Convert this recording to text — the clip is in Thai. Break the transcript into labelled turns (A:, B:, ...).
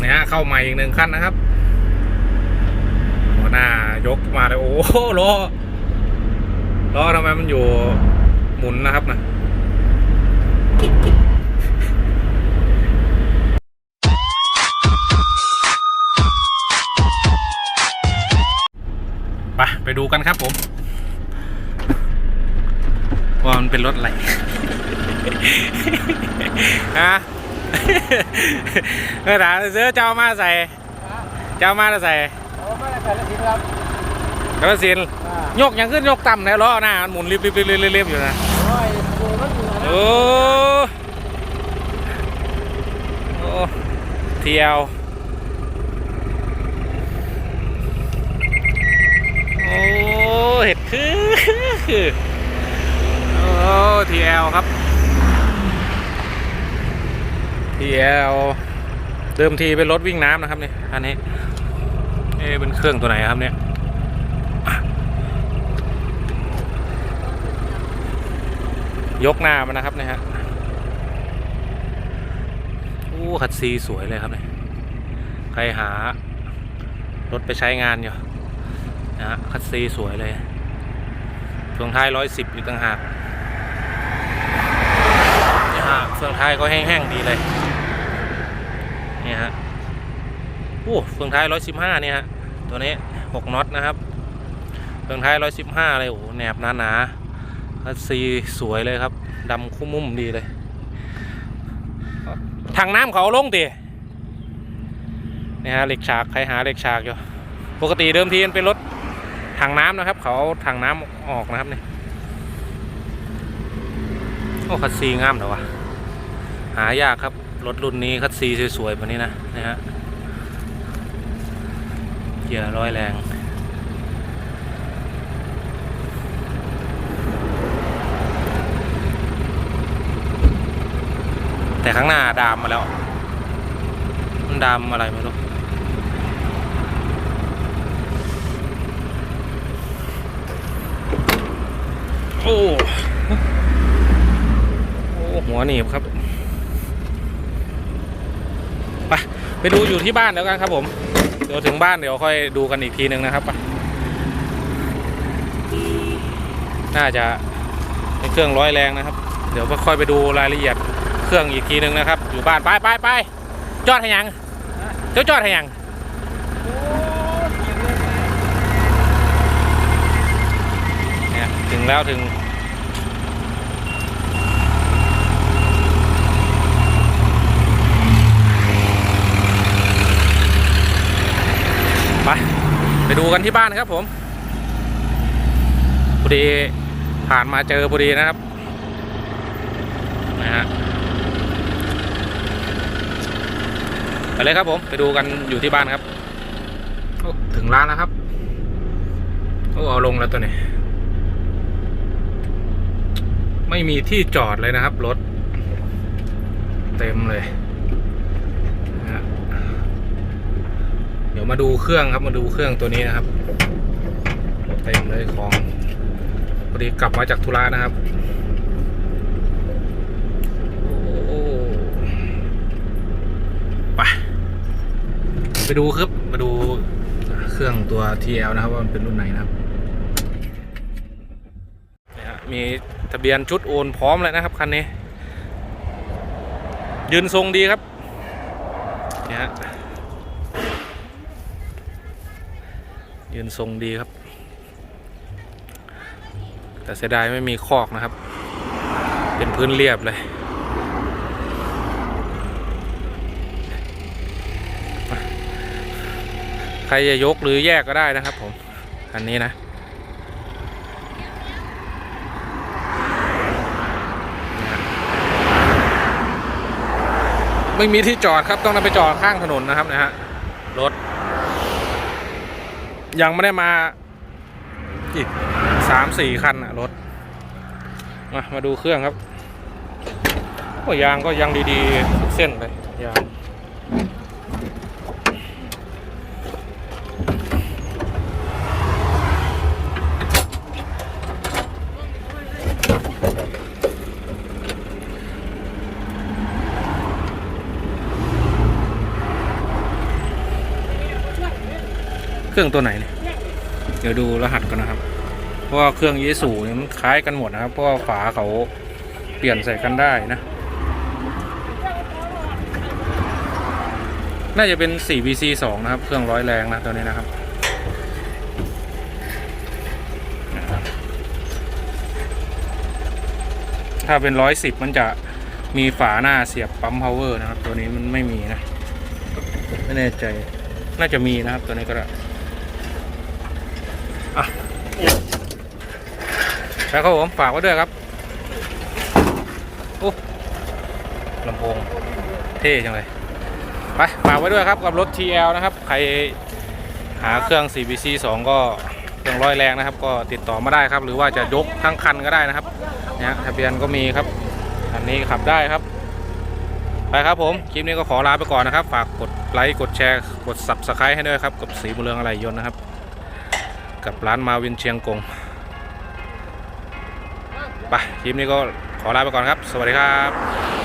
A: นะฮะเข้าใหม่อีกหนึ่งขั้นนะครับหัวหน้ายกมาเลยโอ้โหล้อล้อทำไมมันอยู่หมุนนะครับนะไปไปดูกันครับผมว่ามันเป็นรถอะไรฮะ เออถามซื้อเจ้ามาใส่ เจ้ามาใส่
B: โอ้ไม่ได้ใส่ละทีครับ
A: กระสิน
B: อ่าย
A: กยังขึ้นยกต่ำแล้วล้อหน้ามันหมุนริบริบริบริบริบอยู่นะ
B: โอ้ยดูรถอยู่นะ
A: โอ้โอ้เที่ยวโอ้เห็ดคือคือโอ้ทีเอลครับ ทีเอลเดิมทีเป็นรถวิ่งน้ำนะครับเนี่ยอันนี้เอ๊เป็นเครื่องตัวไหนครับเนี่ยยกหน้ามันนะครับเนี่ยฮะโอ้คัดซีสวยเลยครับเนี่ยใครหารถไปใช้งานอยู่นะฮะคัดซีสวยเลยเฟืองท้ายร้อยสิบอยู่ต่างหากนี่ฮะเฟืองท้ายก็แห้งๆดีเลย นี่ฮะโอ้เฟืองท้ายร้อยสิบห้านี่ยฮะตัวนี้หกน็อตนะครับเฟืองท้ายร้อยสิบห้าเลยโอ้โหแหนบหนาๆคัสซีสวยเลยครับดำคุ้มมุมดีเลยถังน้ำเขาลงตีนี่ฮะเหล็กฉากใครหาเหล็กฉากอยู่ปกติเดิมทีมันเป็นรถถังน้ำนะครับ เขาเอาถังน้ำออกนะครับนี่โอ้คัสซีงามเหรอวะหายากครับ รถรุ่นนี้คัสซีสวยๆแบบนี้นะนี่ฮะเกียร์ร้อยแรงแต่ข้างหน้าดามมาแล้ว มันดามอะไรไม่รู้ โอ้ โอ้ หัวหนีบครับ ไปไปดูอยู่ที่บ้านแล้วกันครับผม เดี๋ยวถึงบ้านเดี๋ยวค่อยดูกันอีกทีหนึ่งนะครับไปน่าจะเป็นเครื่องร้อยแรงนะครับ เดี๋ยวค่อยไปดูรายละเอียดเครื่องอีกทีหนึ่งนะครับ อยู่บ้านไปไปไปจอดให้ยังเจ้าจอดให้ยังถึงแล้วถึง ไปไปดูกันที่บ้านครับผมพอดีผ่านมาเจอพอดีนะครับนะฮะไปเลยครับผมไปดูกันอยู่ที่บ้านครับถึงร้านแล้วครับโอ้เอาลงแล้วตัวนี้ ไม่มีที่จอดเลยนะครับรถ เต็มเลยนะฮะเดี๋ยวมาดูเครื่องครับมาดูเครื่องตัวนี้นะครับเต็มเลยของพอดีกลับมาจากธุระนะครับโอ้ไปไปดูครับมาดูเครื่องตัว TL นะครับว่ามันเป็นรุ่นไหนนะครับนะฮะมีทะเบียนชุดโอนพร้อมเลยนะครับคันนี้ ยืนทรงดีครับเนี่ยฮะ ยืนทรงดีครับ แต่เสียดายไม่มีคอกนะครับ เป็นพื้นเรียบเลยใครจะยกหรือแยกก็ได้นะครับผมคันนี้นะไม่มีที่จอดครับ ต้องนำไปจอดข้างถนนนะครับนะฮะ ยังไม่ได้มาอีกสามสี่คันอะรถ มามาดูเครื่องครับโอ้ยางก็ยังดีๆ เส้นเลยยาง รื่องตัวไหนเนี่ยเดี๋ยวดูรหัสกันนะครับ เพราะว่าเครื่องยีสูนี่มันคล้ายกันหมดนะครับ เพราะว่าฝาเขาเปลี่ยนใส่กันได้นะ น่าจะเป็น 4VC 2 นะครับ เครื่องร้อยแรงนะตัวนี้นะครับ ถ้าเป็นร้อยสิบมันจะมีฝาหน้าเสียบปั๊ม power นะครับ ตัวนี้มันไม่มีนะ ไม่แน่ใจ น่าจะมีนะครับตัวนี้ก็ได้ แล้วครับผมฝากไว้ด้วยครับโอ้ลำโพงเท่จังเลยไปฝากไว้ด้วยครับกับรถ TL นะครับ ใครหาเครื่อง 4BC 2 ก็เครื่องร้อยแรงนะครับ ก็ติดต่อมาได้ครับ หรือว่าจะยกทั้งคันก็ได้นะครับเนี่ยทะเบียนก็มีครับ อันนี้ขับได้ครับ ไปครับผม คลิปนี้ก็ขอลาไปก่อนนะครับ ฝากกดไลค์กดแชร์ กด Subscribe ให้ด้วยครับ กับสีบุเรืองอะไรยนต์นะครับ กับร้านมาวินเชียงกงไปคลิปนี้ก็ขอลาไปก่อนครับ สวัสดีครับ